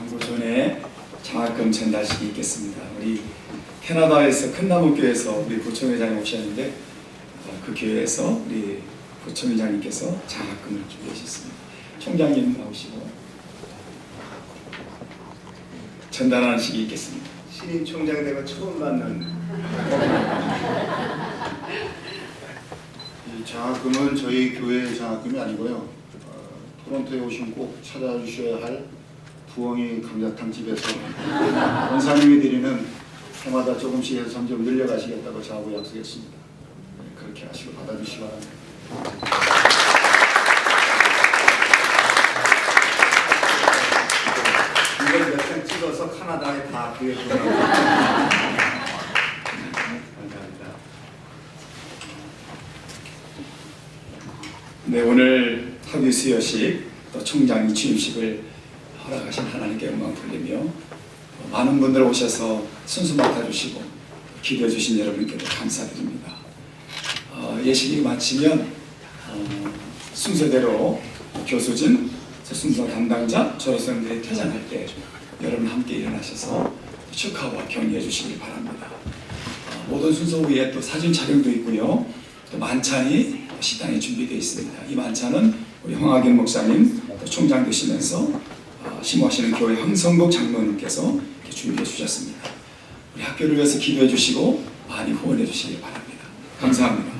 광고 전에 장학금 전달식이 있겠습니다. 우리 캐나다에서 큰 나무교회에서 우리 부총회장님 오셨는데 어, 그 교회에서 우리 부총회장님께서 장학금을 준비해 주셨습니다. 총장님 나오시고 전달하는 식이 있겠습니다. 신임 총장 내가 처음 만난 이 장학금은 저희 교회 장학금이 아니고요. 어, 토론토에 오시면 꼭 찾아주셔야 할 부엉이 감자탕 집에서 원사님이 드리는 해마다 조금씩 해서 점점 늘려가시겠다고 저하고 약속했습니다. 네, 그렇게 하시고 받아주시기 바랍니다. 이걸 몇장 찍어서 카나다에 다 보여주려고 감사합니다. 네, 오늘 학위 수여식 또 총장 이 취임식을 허락하신 하나님께 영광 돌리며 어, 많은 분들 오셔서 순수 맡아주시고 기도해 주신 여러분께도 감사드립니다. 어, 예식이 마치면 어, 순서대로 교수진, 저 순서 담당자, 졸업생들이 퇴장할 때 여러분 함께 일어나셔서 축하와 격려해 주시기 바랍니다. 어, 모든 순서 후에 또 사진 촬영도 있고요. 또 만찬이 식당에 준비되어 있습니다. 이 만찬은 우리 황학인 목사님 또 총장 되시면서 어, 심호하시는 교회 황성국 장로님께서 준비해 주셨습니다. 우리 학교를 위해서 기도해 주시고 많이 후원해 주시기 바랍니다. 감사합니다.